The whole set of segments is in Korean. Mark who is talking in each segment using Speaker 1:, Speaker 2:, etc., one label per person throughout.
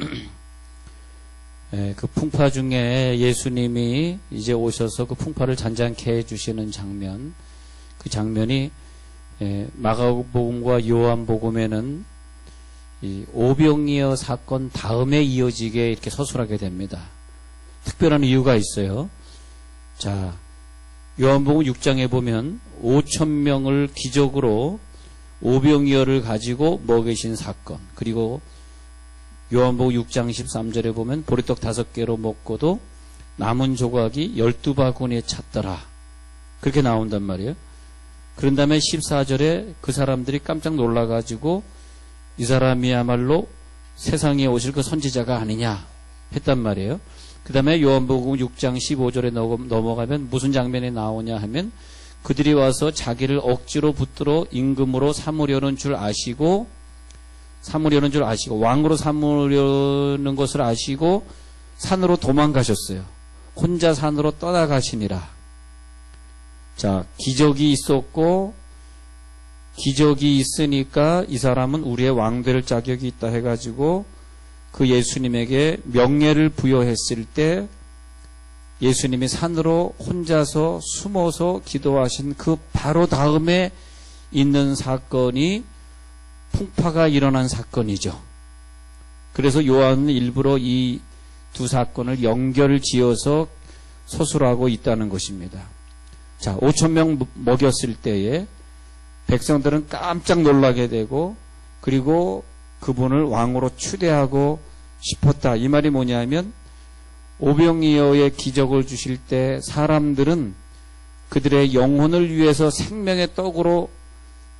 Speaker 1: 예, 그 풍파 중에 예수님이 이제 오셔서 그 풍파를 잔잔케 해주시는 장면, 그 장면이 예, 마가복음과 요한복음에는 이 오병이어 사건 다음에 이어지게 이렇게 서술하게 됩니다. 특별한 이유가 있어요. 자, 요한복음 6장에 보면 5천 명을 기적으로 오병이어를 가지고 먹이신 사건, 그리고 요한복음 6장 13절에 보면 보리떡 다섯 개로 먹고도 남은 조각이 열두 바구니에 찼더라. 그렇게 나온단 말이에요. 그런 다음에 14절에 그 사람들이 깜짝 놀라가지고 이 사람이야말로 세상에 오실 그 선지자가 아니냐 했단 말이에요. 그 다음에 요한복음 6장 15절에 넘어가면 무슨 장면이 나오냐 하면 그들이 와서 자기를 억지로 붙들어 임금으로 삼으려는 줄 아시고 삼으려는 줄 아시고 왕으로 삼으려는 것을 아시고 산으로 도망가셨어요. 혼자 산으로 떠나가시니라. 자, 기적이 있었고 기적이 있으니까 이 사람은 우리의 왕될 자격이 있다 해가지고 그 예수님에게 명예를 부여했을 때 예수님이 산으로 혼자서 숨어서 기도하신 그 바로 다음에 있는 사건이 풍파가 일어난 사건이죠. 그래서 요한은 일부러 이 두 사건을 연결 지어서 서술하고 있다는 것입니다. 자, 5천 명 먹였을 때에 백성들은 깜짝 놀라게 되고 그리고 그분을 왕으로 추대하고 싶었다. 이 말이 뭐냐면 오병이어의 기적을 주실 때 사람들은 그들의 영혼을 위해서 생명의 떡으로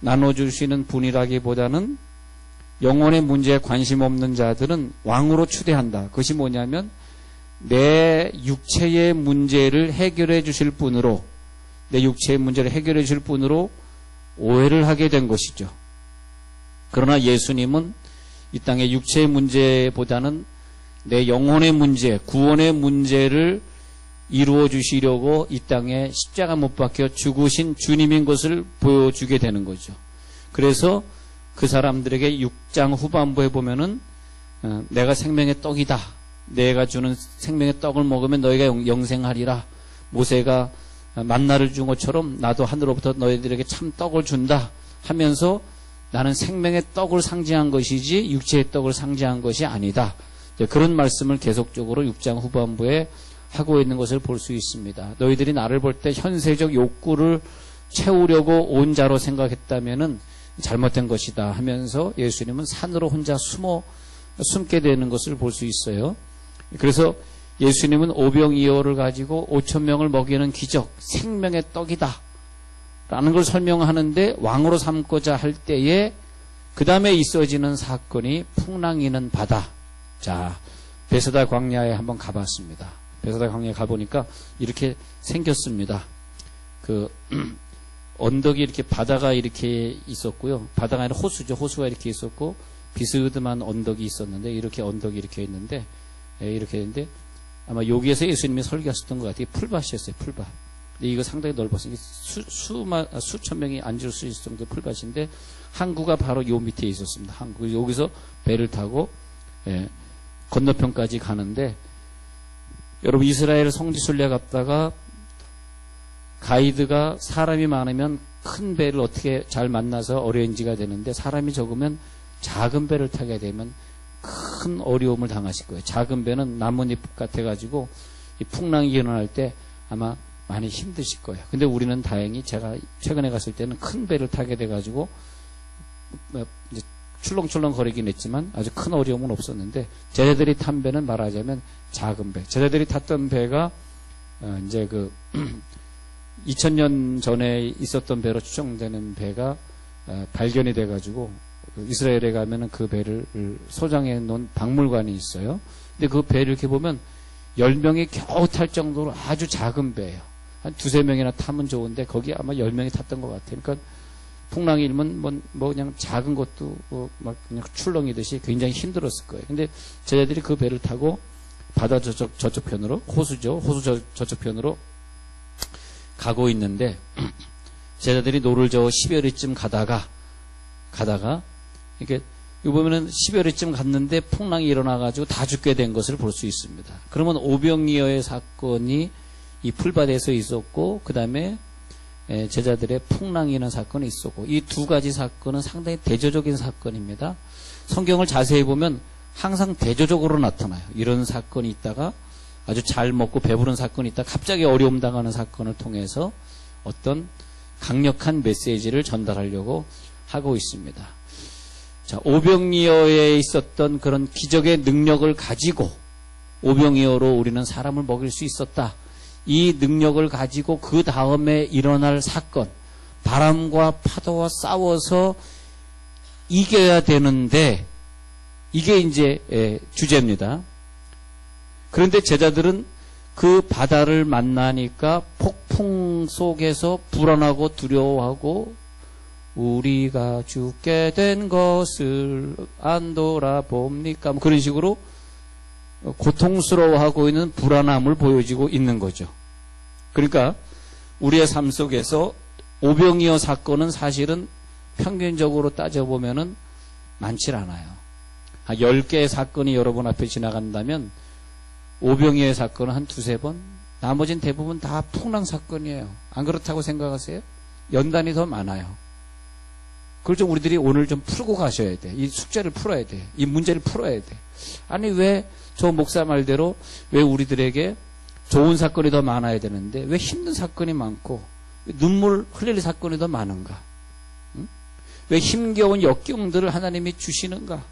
Speaker 1: 나눠주시는 분이라기보다는 영혼의 문제에 관심 없는 자들은 왕으로 추대한다. 그것이 뭐냐면 내 육체의 문제를 해결해 주실 분으로 내 육체의 문제를 해결해 주실 분으로 오해를 하게 된 것이죠. 그러나 예수님은 이 땅의 육체의 문제보다는 내 영혼의 문제, 구원의 문제를 이루어 주시려고 이 땅에 십자가 못 박혀 죽으신 주님인 것을 보여주게 되는 거죠. 그래서 그 사람들에게 6장 후반부에 보면은 어, 내가 생명의 떡이다. 내가 주는 생명의 떡을 먹으면 너희가 영생하리라. 모세가 만나를 준 것처럼 나도 하늘로부터 너희들에게 참 떡을 준다 하면서 나는 생명의 떡을 상징한 것이지 육체의 떡을 상징한 것이 아니다. 그런 말씀을 계속적으로 6장 후반부에 하고 있는 것을 볼 수 있습니다. 너희들이 나를 볼 때 현세적 욕구를 채우려고 온 자로 생각했다면은 잘못된 것이다 하면서 예수님은 산으로 혼자 숨어 숨게 되는 것을 볼 수 있어요. 그래서 예수님은 오병이어를 가지고 5천 명을 먹이는 기적, 생명의 떡이다. 라는 걸 설명하는데 왕으로 삼고자 할 때에 그 다음에 있어지는 사건이 풍랑이는 바다. 자, 베스다 광야에 한번 가봤습니다. 베스다 광야에 가보니까 이렇게 생겼습니다. 그 언덕이 이렇게 바다가 이렇게 있었고요. 바다가 아니라 호수죠. 호수가 이렇게 있었고 비스듬한 언덕이 있었는데 이렇게 언덕이 이렇게 있는데 예, 이렇게 있는데 아마 여기에서 예수님이 설교하셨던 것 같아요. 풀밭이었어요. 풀밭. 근데 이거 상당히 넓었어요. 수, 수만, 아, 수천 명이 앉을 수 있을 정도의 풀밭인데 항구가 바로 요 밑에 있었습니다. 항구. 여기서 배를 타고 예, 건너편까지 가는데 여러분 이스라엘 성지 순례 갔다가 가이드가 사람이 많으면 큰 배를 어떻게 잘 만나서 어레인지가 되는데 사람이 적으면 작은 배를 타게 되면 큰 어려움을 당하실 거예요. 작은 배는 나뭇잎 같아가지고 이 풍랑이 일어날 때 아마 많이 힘드실 거예요. 근데 우리는 다행히 제가 최근에 갔을 때는 큰 배를 타게 돼가지고 뭐 출렁출렁 거리긴 했지만 아주 큰 어려움은 없었는데 제자들이 탄 배는 말하자면 작은 배. 제자들이 탔던 배가 어 이제 그 2000년 전에 있었던 배로 추정되는 배가 어 발견이 돼가지고 그 이스라엘에 가면은 그 배를 소장해 놓은 박물관이 있어요. 근데 그 배를 이렇게 보면 10명이 겨우 탈 정도로 아주 작은 배예요. 한 두세 명이나 타면 좋은데 거기 아마 10명이 탔던 것 같아요. 그러니까 풍랑이 일면 뭐, 뭐 그냥 작은 것도 뭐 막 그냥 출렁이듯이 굉장히 힘들었을 거예요. 근데 제자들이 그 배를 타고 바다 저쪽 저쪽 편으로 호수죠. 호수 저, 저쪽 편으로 가고 있는데 제자들이 노를 저어 10여리쯤 가다가 가다가 이렇게 이거 보면은 10여리쯤 갔는데 풍랑이 일어나가지고 다 죽게 된 것을 볼 수 있습니다. 그러면 오병이어의 사건이 이 풀밭에서 있었고, 그 다음에 제자들의 풍랑이 는 사건이 있었고, 이 두 가지 사건은 상당히 대조적인 사건입니다. 성경을 자세히 보면 항상 대조적으로 나타나요. 이런 사건이 있다가 아주 잘 먹고 배부른 사건이 있다 갑자기 어려움 당하는 사건을 통해서 어떤 강력한 메시지를 전달하려고 하고 있습니다. 자, 오병이어에 있었던 그런 기적의 능력을 가지고 오병이어로 우리는 사람을 먹일 수 있었다. 이 능력을 가지고 그 다음에 일어날 사건, 바람과 파도와 싸워서 이겨야 되는데 이게 이제 예, 주제입니다. 그런데 제자들은 그 바다를 만나니까 폭풍 속에서 불안하고 두려워하고 우리가 죽게 된 것을 안 돌아봅니까? 뭐 그런 식으로 고통스러워하고 있는 불안함을 보여지고 있는 거죠. 그러니까 우리의 삶 속에서 오병이어 사건은 사실은 평균적으로 따져보면은 많질 않아요. 한 10개의 사건이 여러분 앞에 지나간다면 오병이의 사건은 한 두세 번, 나머지는 대부분 다 풍랑 사건이에요. 안 그렇다고 생각하세요? 연단이 더 많아요. 그걸 좀 우리들이 오늘 좀 풀고 가셔야 돼. 이 숙제를 풀어야 돼. 이 문제를 풀어야 돼. 아니, 왜 저 목사 말대로 왜 우리들에게 좋은 사건이 더 많아야 되는데 왜 힘든 사건이 많고 눈물 흘릴 사건이 더 많은가? 응? 왜 힘겨운 역경들을 하나님이 주시는가?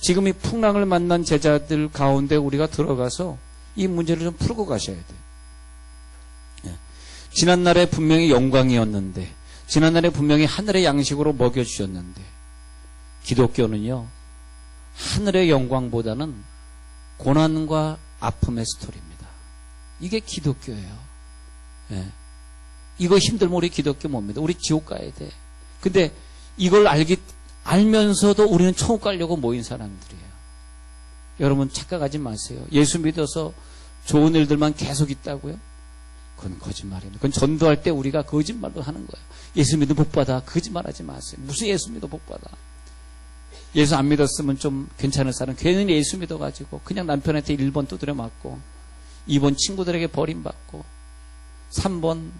Speaker 1: 지금 이 풍랑을 만난 제자들 가운데 우리가 들어가서 이 문제를 좀 풀고 가셔야 돼. 예. 지난날에 분명히 영광이었는데, 지난날에 분명히 하늘의 양식으로 먹여주셨는데, 기독교는요, 하늘의 영광보다는 고난과 아픔의 스토리입니다. 이게 기독교예요. 예. 이거 힘들면 우리 기독교 뭡니다. 우리 지옥 가야 돼. 근데 이걸 알기, 알면서도 우리는 천국 가려고 모인 사람들이에요. 여러분 착각하지 마세요. 예수 믿어서 좋은 일들만 계속 있다고요? 그건 거짓말입니다. 그건 전도할 때 우리가 거짓말로 하는 거예요. 예수 믿어 복 받아. 거짓말하지 마세요. 무슨 예수 믿어 복 받아. 예수 안 믿었으면 좀 괜찮을 사람 괜히 예수 믿어가지고 그냥 남편한테 1번 두드려 맞고 2번 친구들에게 버림받고 3번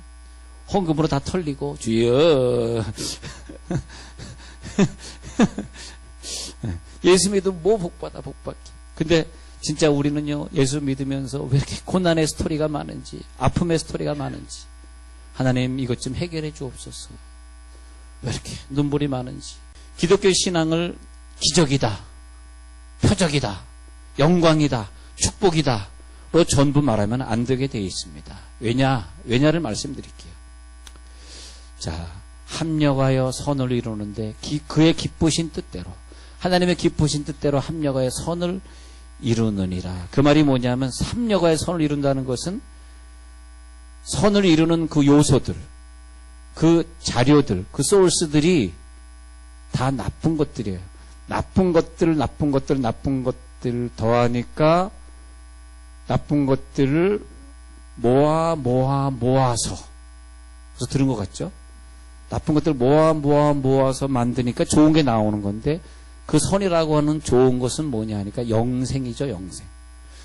Speaker 1: 헌금으로 다 털리고 주여. 예수 믿으면 뭐 복받아 복받기. 근데 진짜 우리는요 예수 믿으면서 왜 이렇게 고난의 스토리가 많은지 아픔의 스토리가 많은지 하나님 이것 좀 해결해 주옵소서. 왜 이렇게 눈물이 많은지. 기독교 신앙을 기적이다 표적이다 영광이다 축복이다 로 전부 말하면 안 되게 되어 있습니다 왜냐 왜냐를 말씀드릴게요 자 합력하여 선을 이루는데 기, 그의 기쁘신 뜻대로 하나님의 기쁘신 뜻대로 합력하여 선을 이루느니라. 그 말이 뭐냐면 합력하여 선을 이룬다는 것은 선을 이루는 그 요소들, 그 자료들, 그 소스들이 다 나쁜 것들이에요. 나쁜 것들, 나쁜 것들, 나쁜 것들 더하니까 나쁜 것들을 모아 모아 모아서 그래서 들은 것 같죠? 나쁜 것들 모아 모아 모아서 만드니까 좋은 게 나오는 건데 그 선이라고 하는 좋은 것은 뭐냐 하니까 영생이죠, 영생.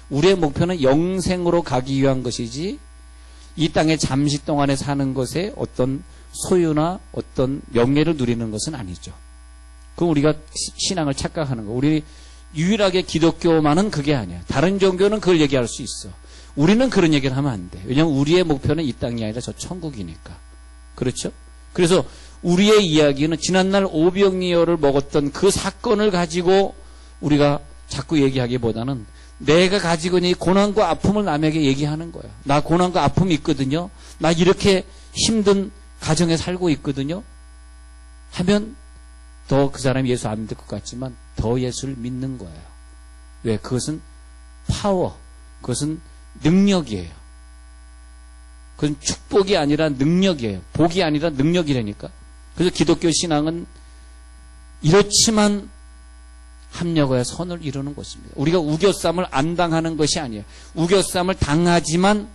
Speaker 1: 우리의 목표는 영생으로 가기 위한 것이지 이 땅에 잠시 동안에 사는 것에 어떤 소유나 어떤 명예를 누리는 것은 아니죠. 그 우리가 신앙을 착각하는 거. 우리 유일하게 기독교만은 그게 아니야. 다른 종교는 그걸 얘기할 수 있어. 우리는 그런 얘기를 하면 안 돼. 왜냐하면 우리의 목표는 이 땅이 아니라 저 천국이니까. 그렇죠? 그래서 우리의 이야기는 지난날 오병이어를 먹었던 그 사건을 가지고 우리가 자꾸 얘기하기보다는 내가 가지고 있는 이 고난과 아픔을 남에게 얘기하는 거야. 나 고난과 아픔이 있거든요. 나 이렇게 힘든 가정에 살고 있거든요. 하면 더 그 사람이 예수 안 믿을 것 같지만 더 예수를 믿는 거예요. 왜? 그것은 파워. 그것은 능력이에요. 그건 축복이 아니라 능력이에요. 복이 아니라 능력이라니까. 그래서 기독교 신앙은 이렇지만 합력하여 선을 이루는 것입니다. 우리가 우겨쌈을 안 당하는 것이 아니에요. 우겨쌈을 당하지만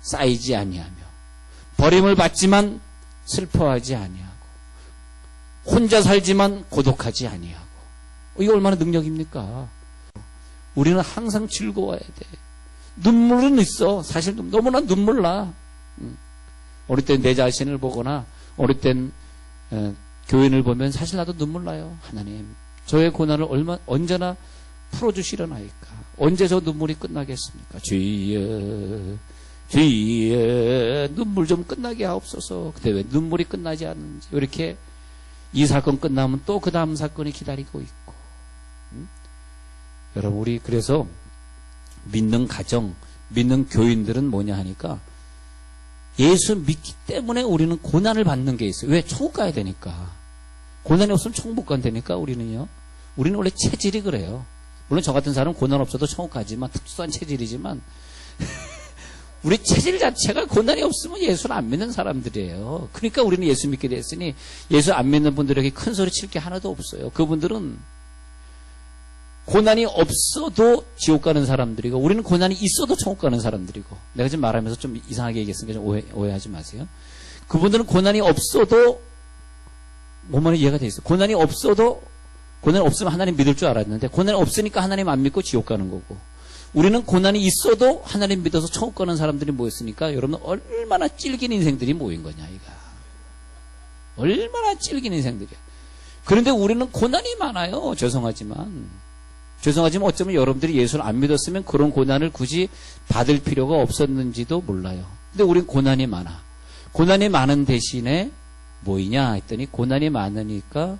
Speaker 1: 쌓이지 아니하며 버림을 받지만 슬퍼하지 아니하고 혼자 살지만 고독하지 아니하고 어, 이거 얼마나 능력입니까? 우리는 항상 즐거워야 돼. 눈물은 있어. 사실 너무나 눈물 나. 음. 어릴 땐내 자신을 보거나 어릴 땐 에, 교인을 보면 사실 나도 눈물 나요. 하나님, 저의 고난을 얼마 언제나 풀어주시려나이까. 언제 저 눈물이 끝나겠습니까? 주여, 주여, 눈물 좀 끝나게 하옵소서. 근데 왜 눈물이 끝나지 않는지. 이렇게 이 사건 끝나면 또 그 다음 사건이 기다리고 있고. 음? 여러분, 우리 그래서 믿는 가정, 믿는 교인들은 뭐냐 하니까 예수 믿기 때문에 우리는 고난을 받는 게 있어요. 왜? 천국 가야 되니까. 고난이 없으면 천국 못 간다니까, 우리는요. 우리는 원래 체질이 그래요. 물론 저 같은 사람은 고난 없어도 천국 가지만, 특수한 체질이지만, 우리 체질 자체가 고난이 없으면 예수를 안 믿는 사람들이에요. 그러니까 우리는 예수 믿게 됐으니, 예수 안 믿는 분들에게 큰 소리 칠 게 하나도 없어요. 그분들은 고난이 없어도 지옥 가는 사람들이고 우리는 고난이 있어도 천국 가는 사람들이고 내가 지금 말하면서 좀 이상하게 얘기했으니까 좀 오해, 오해하지 마세요. 그분들은 고난이 없어도 뭐만 이해가 돼 있어. 고난이 없어도 고난이 없으면 하나님 믿을 줄 알았는데 고난이 없으니까 하나님 안 믿고 지옥 가는 거고 우리는 고난이 있어도 하나님 믿어서 천국 가는 사람들이 모였으니까 여러분 얼마나 찔긴 인생들이 모인 거냐 이가 얼마나 찔긴 인생들이야. 그런데 우리는 고난이 많아요. 죄송하지만 죄송하지만 어쩌면 여러분들이 예수를 안 믿었으면 그런 고난을 굳이 받을 필요가 없었는지도 몰라요. 근데 우린 고난이 많아. 고난이 많은 대신에 뭐이냐 했더니 고난이 많으니까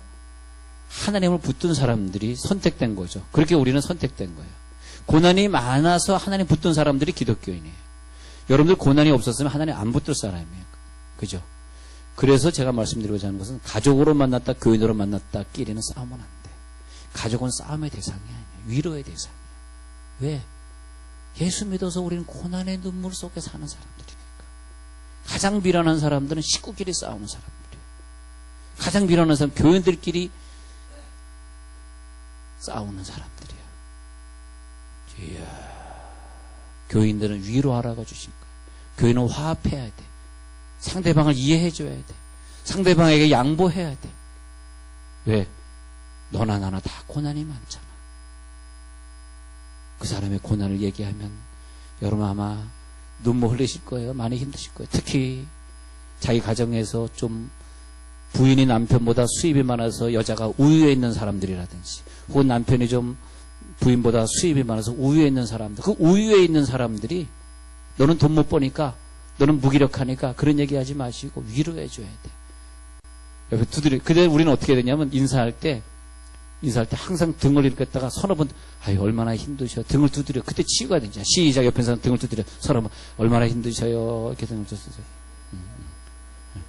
Speaker 1: 하나님을 붙든 사람들이 선택된 거죠. 그렇게 우리는 선택된 거예요. 고난이 많아서 하나님 붙든 사람들이 기독교인이에요. 여러분들 고난이 없었으면 하나님 안 붙들 사람이에요. 그죠? 그래서 제가 말씀드리고자 하는 것은 가족으로 만났다, 교인으로 만났다, 끼리는 싸우면 안 돼. 가족은 싸움의 대상이 아니에요. 위로의 대상이에요. 왜? 예수 믿어서 우리는 고난의 눈물 속에 사는 사람들이니까. 가장 미련한 사람들은 식구끼리 싸우는 사람들이에요. 가장 미련한 사람, 교인들끼리 싸우는 사람들이에요. 이야, 교인들은 위로하라고 주신 거예요. 교인은 화합해야 돼. 상대방을 이해해줘야 돼. 상대방에게 양보해야 돼. 왜? 너나 나나 다 고난이 많잖아. 그 사람의 고난을 얘기하면 여러분 아마 눈물 흘리실 거예요. 많이 힘드실 거예요. 특히 자기 가정에서 좀 부인이 남편보다 수입이 많아서 여자가 우유에 있는 사람들이라든지 혹은 남편이 좀 부인보다 수입이 많아서 우유에 있는 사람들 그 우유에 있는 사람들이 너는 돈 못 버니까 너는 무기력하니까 그런 얘기 하지 마시고 위로해 줘야 돼. 옆에 두드려. 그때 우리는 어떻게 되냐면 인사할 때 인사할 때 항상 등을 이렇게 했다가 서너 번, 아유, 얼마나 힘드셔. 등을 두드려. 그때 치유가 되죠. 시작 옆에 사람 등을 두드려. 서너 번, 얼마나 힘드셔요. 이렇게 등을 두드려. 음, 음.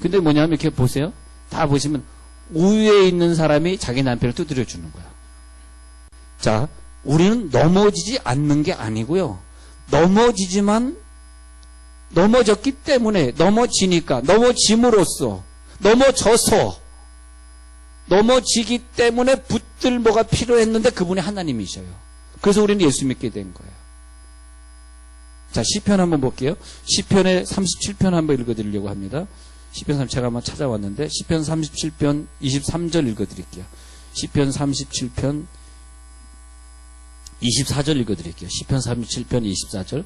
Speaker 1: 근데 뭐냐면 이렇게 보세요. 다 보시면 우위에 있는 사람이 자기 남편을 두드려 주는 거야. 자, 우리는 넘어지지 않는 게 아니고요. 넘어지지만 넘어졌기 때문에 넘어지니까 넘어짐으로써 넘어져서 넘어지기 때문에 붙들 뭐가 필요했는데 그분이 하나님이셔요. 그래서 우리는 예수 믿게 된 거예요. 자, 시편 한번 볼게요. 시편의 37편 한번 읽어 드리려고 합니다. 시편 3 제가 한번 찾아왔는데 시편 37편 23절 읽어 드릴게요. 시편 37편 24절 읽어 드릴게요. 시편 37편 24절.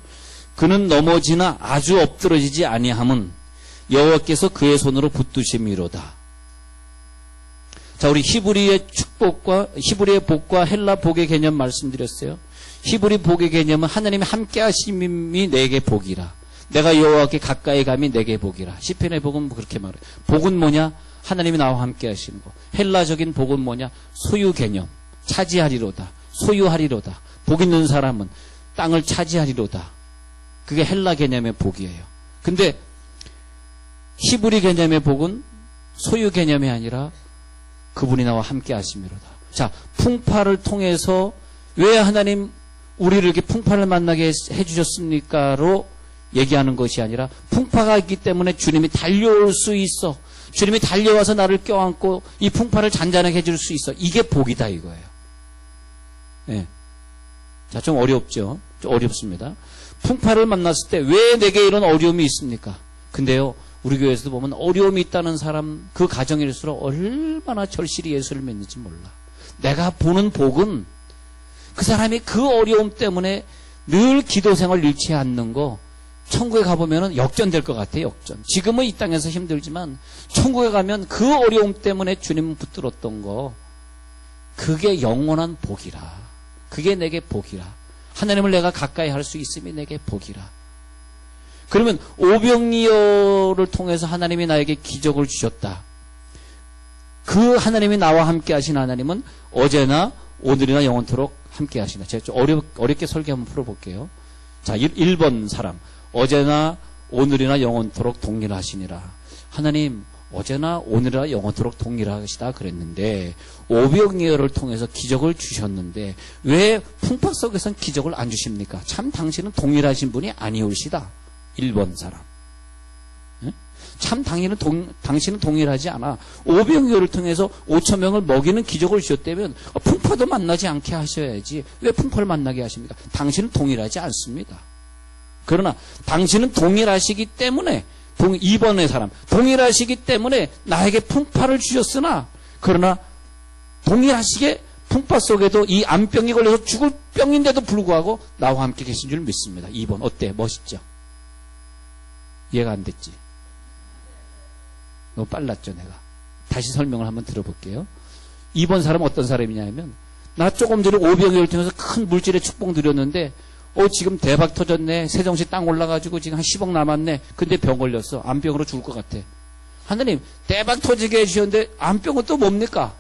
Speaker 1: 그는 넘어지나 아주 엎드러지지 아니함은 여호와께서 그의 손으로 붙드심이로다. 자, 우리 히브리의 축복과 히브리의 복과 헬라 복의 개념 말씀드렸어요. 히브리 복의 개념은 하나님이 함께 하심이 내게 복이라. 내가 여호와께 가까이 감이 내게 복이라. 시편의 복은 뭐 그렇게 말해요. 복은 뭐냐? 하나님이 나와 함께 하시는 거. 헬라적인 복은 뭐냐? 소유 개념. 차지하리로다. 소유하리로다. 복 있는 사람은 땅을 차지하리로다. 그게 헬라 개념의 복이에요. 근데 히브리 개념의 복은 소유 개념이 아니라 그분이 나와 함께 하심이로다. 자, 풍파를 통해서 왜 하나님 우리를 이렇게 풍파를 만나게 해주셨습니까로 얘기하는 것이 아니라 풍파가 있기 때문에 주님이 달려올 수 있어. 주님이 달려와서 나를 껴안고 이 풍파를 잔잔하게 해줄 수 있어. 이게 복이다 이거예요. 네. 자, 좀 어렵죠? 좀 어렵습니다. 풍파를 만났을 때 왜 내게 이런 어려움이 있습니까? 근데요, 우리 교회에서도 보면 어려움이 있다는 사람, 그 가정일수록 얼마나 절실히 예수를 믿는지 몰라. 내가 보는 복은 그 사람이 그 어려움 때문에 늘 기도 생활 잃지 않는 거 천국에 가보면 역전될 것 같아요, 역전. 지금은 이 땅에서 힘들지만 천국에 가면 그 어려움 때문에 주님 붙들었던 거 그게 영원한 복이라. 그게 내게 복이라. 하나님을 내가 가까이 할 수 있음이 내게 복이라. 그러면 오병이어를 통해서 하나님이 나에게 기적을 주셨다. 그 하나님이 나와 함께 하신 하나님은 어제나 오늘이나 영원토록 함께 하시나. 제가 좀 어렵, 어렵게 설계 한번 풀어볼게요. 자, 1, 번 사람. 어제나 오늘이나 영원토록 동일하시니라. 하나님, 어제나 오늘이나 영원토록 동일하시다 그랬는데, 오병이어를 통해서 기적을 주셨는데, 왜 풍파 속에선 기적을 안 주십니까? 참 당신은 동일하신 분이 아니오시다. 1번 사람. 참 당신은, 동, 당신은 동일하지 않아. 오병이어를 통해서 5천 명을 먹이는 기적을 주셨다면 어, 풍파도 만나지 않게 하셔야지. 왜 풍파를 만나게 하십니까? 당신은 동일하지 않습니다. 그러나 당신은 동일하시기 때문에 동, 2번의 사람 동일하시기 때문에 나에게 풍파를 주셨으나 그러나 동일하시게 풍파 속에도 이 암병이 걸려서 죽을 병인데도 불구하고 나와 함께 계신 줄 믿습니다. 2번 어때? 멋있죠? 이해가 안 됐지? 너무 빨랐죠, 내가. 다시 설명을 한번 들어볼게요. 2번 사람은 어떤 사람이냐면, 나 조금 전에 오병이를 통해서 큰 물질의 축복 누렸는데, 어, 지금 대박 터졌네. 세정시 땅 올라가지고 지금 한 10억 남았네. 근데 병 걸렸어. 암병으로 죽을 것 같아. 하나님, 대박 터지게 해주셨는데, 암병은 또 뭡니까?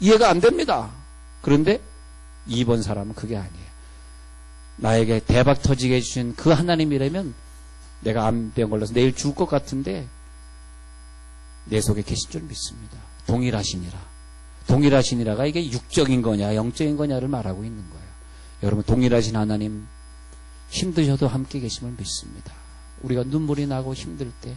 Speaker 1: 이해가 안 됩니다. 그런데 2번 사람은 그게 아니에요. 나에게 대박 터지게 해주신 그 하나님이라면, 내가 암병 걸려서 내일 죽을 것 같은데, 내 속에 계신 줄 믿습니다. 동일하시니라. 동일하시니라가 이게 육적인 거냐, 영적인 거냐를 말하고 있는 거예요. 여러분, 동일하신 하나님, 힘드셔도 함께 계심을 믿습니다. 우리가 눈물이 나고 힘들 때,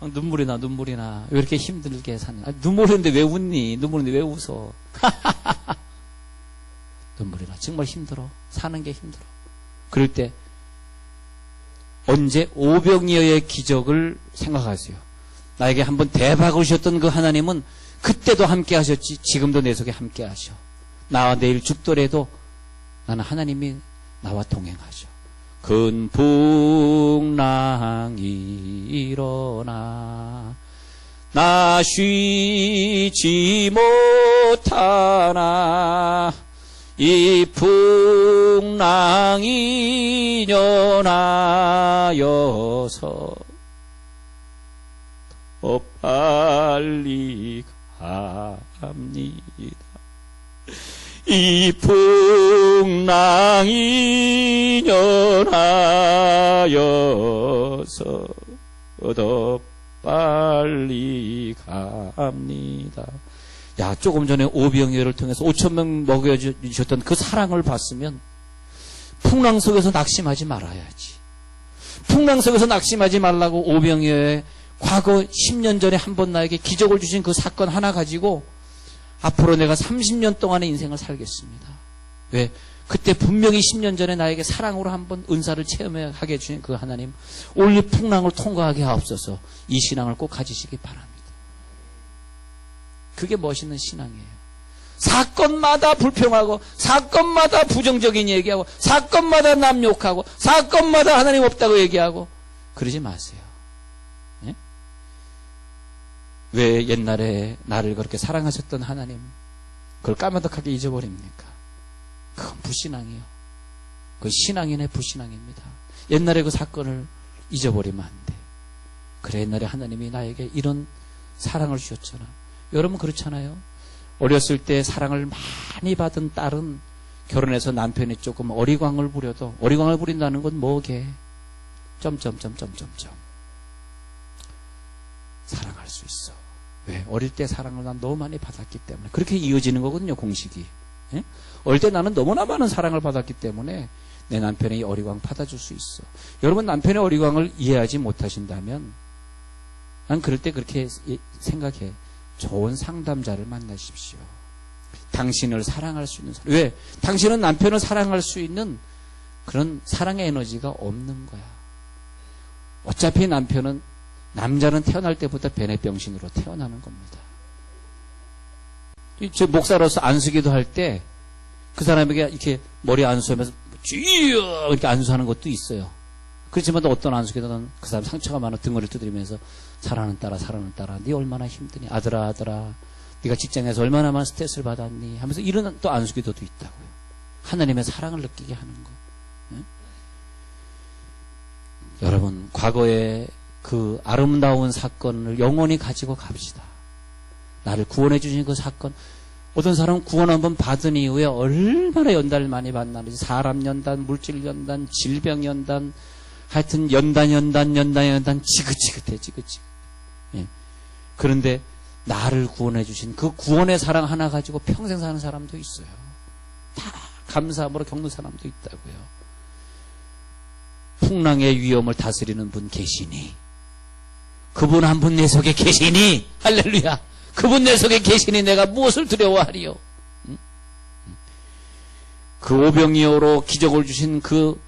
Speaker 1: 어, 눈물이 나, 눈물이 나. 왜 이렇게 힘들게 사는? 아, 눈물인데 왜 웃니? 눈물인데 왜 웃어? 눈물이 나. 정말 힘들어. 사는 게 힘들어. 그럴 때, 언제 오병이어의 기적을 생각하세요. 나에게 한번 대박을 주셨던 그 하나님은 그때도 함께 하셨지 지금도 내 속에 함께 하셔. 나와 내일 죽더라도 나는 하나님이 나와 동행하죠. 큰 풍랑이 일어나 나 쉬지 못하나 이 풍랑이 연하여서 더 빨리 갑니다. 이 풍랑이 연하여서 더 빨리 갑니다. 야, 조금 전에 오병이어를 통해서 5천 명 먹여주셨던 그 사랑을 봤으면 풍랑 속에서 낙심하지 말아야지. 풍랑 속에서 낙심하지 말라고 오병이어의 과거 10년 전에 한 번 나에게 기적을 주신 그 사건 하나 가지고 앞으로 내가 30년 동안의 인생을 살겠습니다. 왜? 그때 분명히 10년 전에 나에게 사랑으로 한번 은사를 체험하게 해주신 그 하나님, 올리 풍랑을 통과하게 하옵소서 이 신앙을 꼭 가지시기 바랍니다. 그게 멋있는 신앙이에요. 사건마다 불평하고, 사건마다 부정적인 얘기하고, 사건마다 남 욕하고, 사건마다 하나님 없다고 얘기하고, 그러지 마세요. 예? 왜 옛날에 나를 그렇게 사랑하셨던 하나님, 그걸 까마득하게 잊어버립니까? 그건 불신앙이요. 그 신앙인의 불신앙입니다. 옛날에 그 사건을 잊어버리면 안 돼. 그래, 옛날에 하나님이 나에게 이런 사랑을 주셨잖아. 여러분 그렇잖아요. 어렸을 때 사랑을 많이 받은 딸은 결혼해서 남편이 조금 어리광을 부려도 어리광을 부린다는 건 뭐게? 점점점점점점 사랑할 수 있어. 왜? 어릴 때 사랑을 난 너무 많이 받았기 때문에 그렇게 이어지는 거거든요 공식이. 예? 어릴 때 나는 너무나 많은 사랑을 받았기 때문에 내 남편의 어리광 받아줄 수 있어. 여러분 남편의 어리광을 이해하지 못하신다면 난 그럴 때 그렇게 생각해. 좋은 상담자를 만나십시오. 당신을 사랑할 수 있는 사람. 왜? 당신은 남편을 사랑할 수 있는 그런 사랑의 에너지가 없는 거야. 어차피 남편은 남자는 태어날 때부터 베네병신으로 태어나는 겁니다. 이- 저 목사로서 안수기도 할 때 그 사람에게 이렇게 머리 안수하면서 쥐어 이렇게 안수하는 것도 있어요. 그렇지만 또 어떤 안수기도는 그 사람 상처가 많아 등어를 두드리면서 사랑하는 딸아 사랑하는 딸아 네 얼마나 힘드니 아들아 아들아 네가 직장에서 얼마나 많은 스트레스를 받았니 하면서 이런 또 안수기도도 있다고요. 하나님의 사랑을 느끼게 하는 거. 예? 여러분 과거에 그 아름다운 사건을 영원히 가지고 갑시다. 나를 구원해 주신 그 사건 어떤 사람은 구원 한번 받은 이후에 얼마나 연단을 많이 받나는지 사람 연단, 물질 연단, 질병 연단 하여튼 연단 연단 연단 연단 지긋지긋해 지긋지긋. 예. 그런데 나를 구원해 주신 그 구원의 사랑 하나 가지고 평생 사는 사람도 있어요. 다 감사함으로 겪는 사람도 있다고요. 풍랑의 위험을 다스리는 분 계시니 그분 한 분 내 속에 계시니 할렐루야. 그분 내 속에 계시니 내가 무엇을 두려워하리요? 응? 그 오병이어로 기적을 주신 그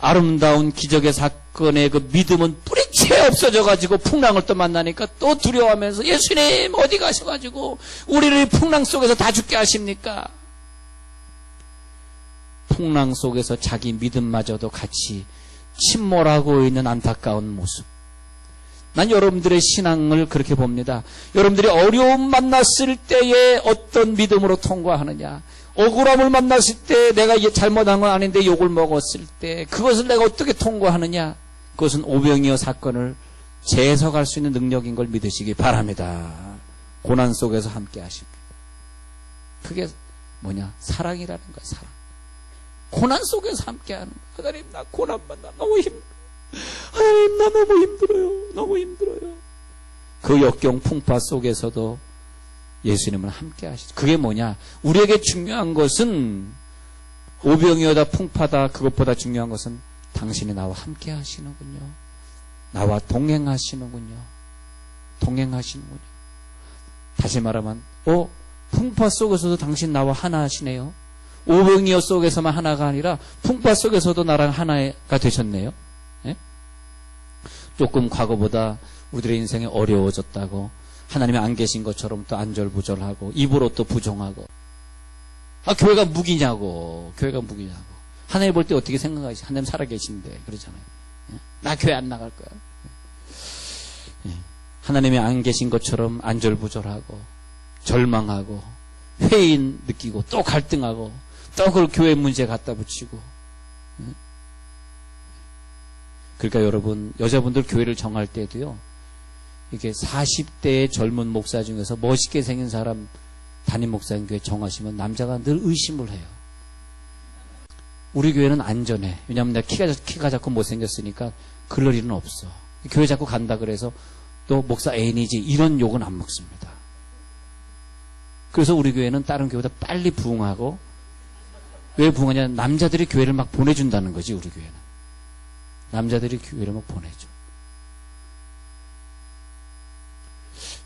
Speaker 1: 아름다운 기적의 사건의 그 믿음은 뿌리채 없어져 가지고 풍랑을 또 만나니까 또 두려워하면서 예수님 어디 가셔 가지고 우리를 풍랑 속에서 다 죽게 하십니까? 풍랑 속에서 자기 믿음마저도 같이 침몰하고 있는 안타까운 모습. 난 여러분들의 신앙을 그렇게 봅니다. 여러분들이 어려움 만났을 때에 어떤 믿음으로 통과하느냐. 억울함을 만났을 때 내가 이게 잘못한 건 아닌데 욕을 먹었을 때 그것을 내가 어떻게 통과하느냐. 그것은 오병이어 사건을 재해석할 수 있는 능력인 걸 믿으시기 바랍니다. 고난 속에서 함께 하십니다. 그게 뭐냐? 사랑이라는 거야, 사랑. 고난 속에서 함께 하는 거야. 하나님, 나 고난 만나 너무 힘들어. 하나님, 나 너무 힘들어요. 너무 힘들어요. 그 역경 풍파 속에서도 예수님은 함께 하시죠. 그게 뭐냐? 우리에게 중요한 것은 오병이어다 풍파다 그것보다 중요한 것은 당신이 나와 함께 하시는군요. 나와 동행하시는군요. 동행하시는군요. 다시 말하면, 어, 풍파 속에서도 당신 나와 하나 하시네요. 오병이어 속에서만 하나가 아니라 풍파 속에서도 나랑 하나가 되셨네요. 예? 조금 과거보다 우리들의 인생이 어려워졌다고 하나님이 안 계신 것처럼 또 안절부절하고 입으로 또 부정하고. 아 교회가 무기냐고. 교회가 무기냐고. 하나님 볼 때 어떻게 생각하시 하나님 살아계신데. 그러잖아요. 예? 나 교회 안 나갈 거야. 예. 하나님이 안 계신 것처럼 안절부절하고 절망하고 회인 느끼고 또 갈등하고 또 그걸 교회 문제 갖다 붙이고. 예? 그러니까 여러분 여자분들 교회를 정할 때도요 이게 40대의 젊은 목사 중에서 멋있게 생긴 사람 담임 목사님 교회 정하시면 남자가 늘 의심을 해요. 우리 교회는 안전해. 왜냐하면 내가 키가, 키가 작고 못생겼으니까 그럴 일은 없어. 교회 자꾸 간다 그래서 또 목사 애인이지 이런 욕은 안 먹습니다. 그래서 우리 교회는 다른 교회보다 빨리 부흥하고 왜 부흥하냐 남자들이 교회를 막 보내준다는 거지 우리 교회는. 남자들이 교회를 막 보내줘.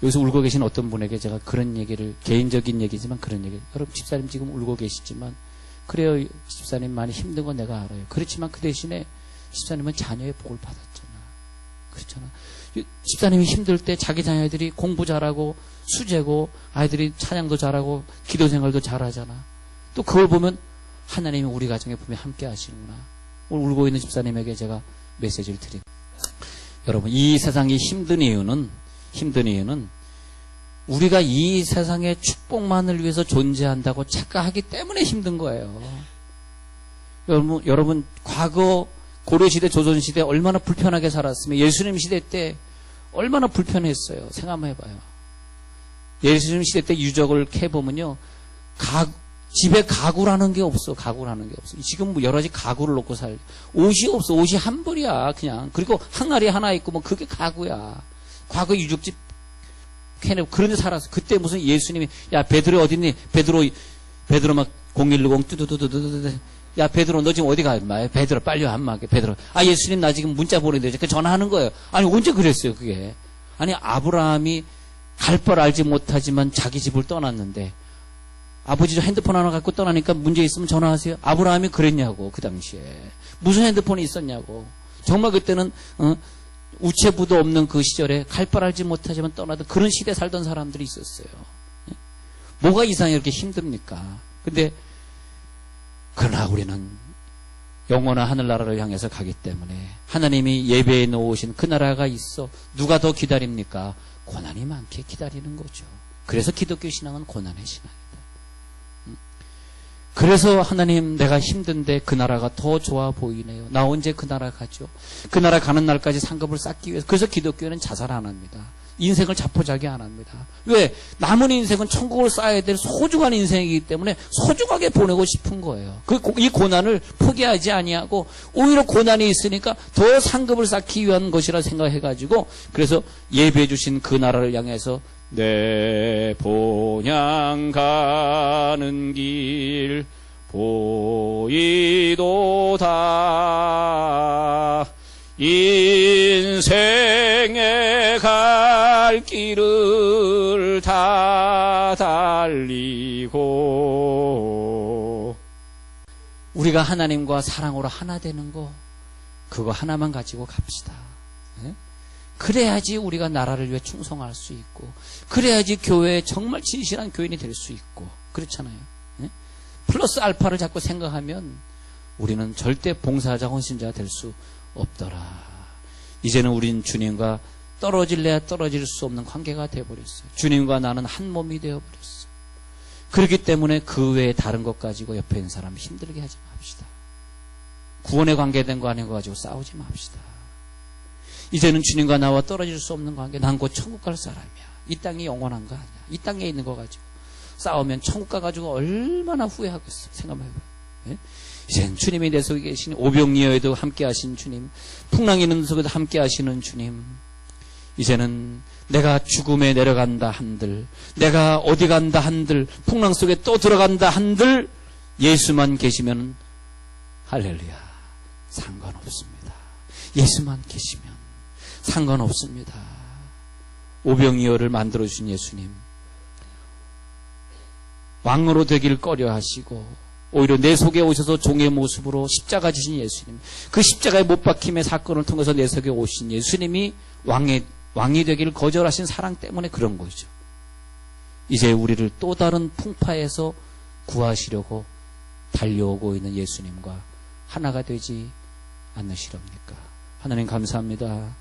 Speaker 1: 여기서 울고 계신 어떤 분에게 제가 그런 얘기를 개인적인 얘기지만 그런 얘기 여러분 집사님 지금 울고 계시지만 그래요 집사님 많이 힘든 건 내가 알아요. 그렇지만 그 대신에 집사님은 자녀의 복을 받았잖아. 그렇잖아. 집사님이 힘들 때 자기 자녀들이 공부 잘하고 수제고 아이들이 찬양도 잘하고 기도 생활도 잘하잖아. 또 그걸 보면 하나님이 우리 가정에 보면 함께 하시는구나. 오늘 울고 있는 집사님에게 제가 메시지를 드립니다 여러분 이 세상이 힘든 이유는 힘든 이유는 우리가 이 세상의 축복만을 위해서 존재한다고 착각하기 때문에 힘든 거예요. 여러분, 여러분 과거 고려시대, 조선시대 얼마나 불편하게 살았으면 예수님 시대 때 얼마나 불편했어요. 생각 한번 해봐요. 예수님 시대 때 유적을 캐보면요. 가, 집에 가구라는 게 없어. 가구라는 게 없어. 지금 뭐 여러 가지 가구를 놓고 살. 옷이 없어. 옷이 한 벌이야. 그냥. 그리고 항아리 하나 있고 뭐 그게 가구야. 과거 유적집 캐내고 그런 데 살았어. 그때 무슨 예수님이 야 베드로 어딨니? 베드로 베드로 막 0160 뚜두두두두두 야 베드로 너 지금 어디 가? 임마. 베드로 빨리 와 한마. 베드로 아 예수님 나 지금 문자 보내는데 그 전화하는 거예요. 아니 언제 그랬어요 그게? 아니 아브라함이 갈뻔 알지 못하지만 자기 집을 떠났는데 아버지도 핸드폰 하나 갖고 떠나니까 문제 있으면 전화하세요. 아브라함이 그랬냐고 그 당시에 무슨 핸드폰이 있었냐고. 정말 그때는 어, 우체부도 없는 그 시절에 갈뻔 알지 못하지만 떠나던 그런 시대에 살던 사람들이 있었어요. 뭐가 이상하게 이렇게 힘듭니까? 근데 그러나 우리는 영원한 하늘나라를 향해서 가기 때문에 하나님이 예배해 놓으신 그 나라가 있어 누가 더 기다립니까? 고난이 많게 기다리는 거죠. 그래서 기독교 신앙은 고난의 신앙이다. 음. 그래서 하나님 내가 힘든데 그 나라가 더 좋아 보이네요. 나 언제 그 나라 가죠? 그 나라 가는 날까지 상급을 쌓기 위해서 그래서 기독교는 자살 안 합니다. 인생을 자포자기 안 합니다. 왜? 남은 인생은 천국을 쌓아야 될 소중한 인생이기 때문에 소중하게 보내고 싶은 거예요. 그, 고- 이 고난을 포기하지 아니하고 오히려 고난이 있으니까 더 상급을 쌓기 위한 것이라 생각해가지고 그래서 예배해 주신 그 나라를 향해서 내 본향 가는 길 보이도다 인생의 갈 길을 다 달리고 우리가 하나님과 사랑으로 하나 되는 거 그거 하나만 가지고 갑시다. 예? 그래야지 우리가 나라를 위해 충성할 수 있고 그래야지 교회에 정말 진실한 교인이 될 수 있고 그렇잖아요. 예? 플러스 알파를 자꾸 생각하면 우리는 절대 봉사자 헌신자 될 수 없더라. 이제는 우린 주님과 떨어질래야 떨어질 수 없는 관계가 되어버렸어요. 주님과 나는 한 몸이 되어버렸어. 그렇기 때문에 그 외에 다른 것 가지고 옆에 있는 사람 힘들게 하지 맙시다. 구원에 관계된 거 아닌 거 가지고 싸우지 맙시다. 이제는 주님과 나와 떨어질 수 없는 관계. 난 곧 천국 갈 사람이야. 이 땅이 영원한 거 아니야. 이 땅에 있는 거 가지고 싸우면 천국 가가지고 얼마나 후회하겠어. 생각해봐. 예? 이젠 주님이 내 속에 계신 오병이어에도 함께 하신 주님, 풍랑 있는 속에도 함께 하시는 주님. 이제는 내가 죽음에 내려간다 한들, 내가 어디 간다 한들, 풍랑 속에 또 들어간다 한들, 예수만 계시면 할렐루야. 상관없습니다. 예수만 계시면 상관없습니다. 오병이어를 만들어 주신 예수님. 왕으로 되길 꺼려 하시고 오히려 내 속에 오셔서 종의 모습으로 십자가 지신 예수님. 그 십자가의 못 박힘의 사건을 통해서 내 속에 오신 예수님이 왕의 왕이 되기를 거절하신 사랑 때문에 그런 거죠. 이제 우리를 또 다른 풍파에서 구하시려고 달려오고 있는 예수님과 하나가 되지 않으시렵니까? 하나님 감사합니다.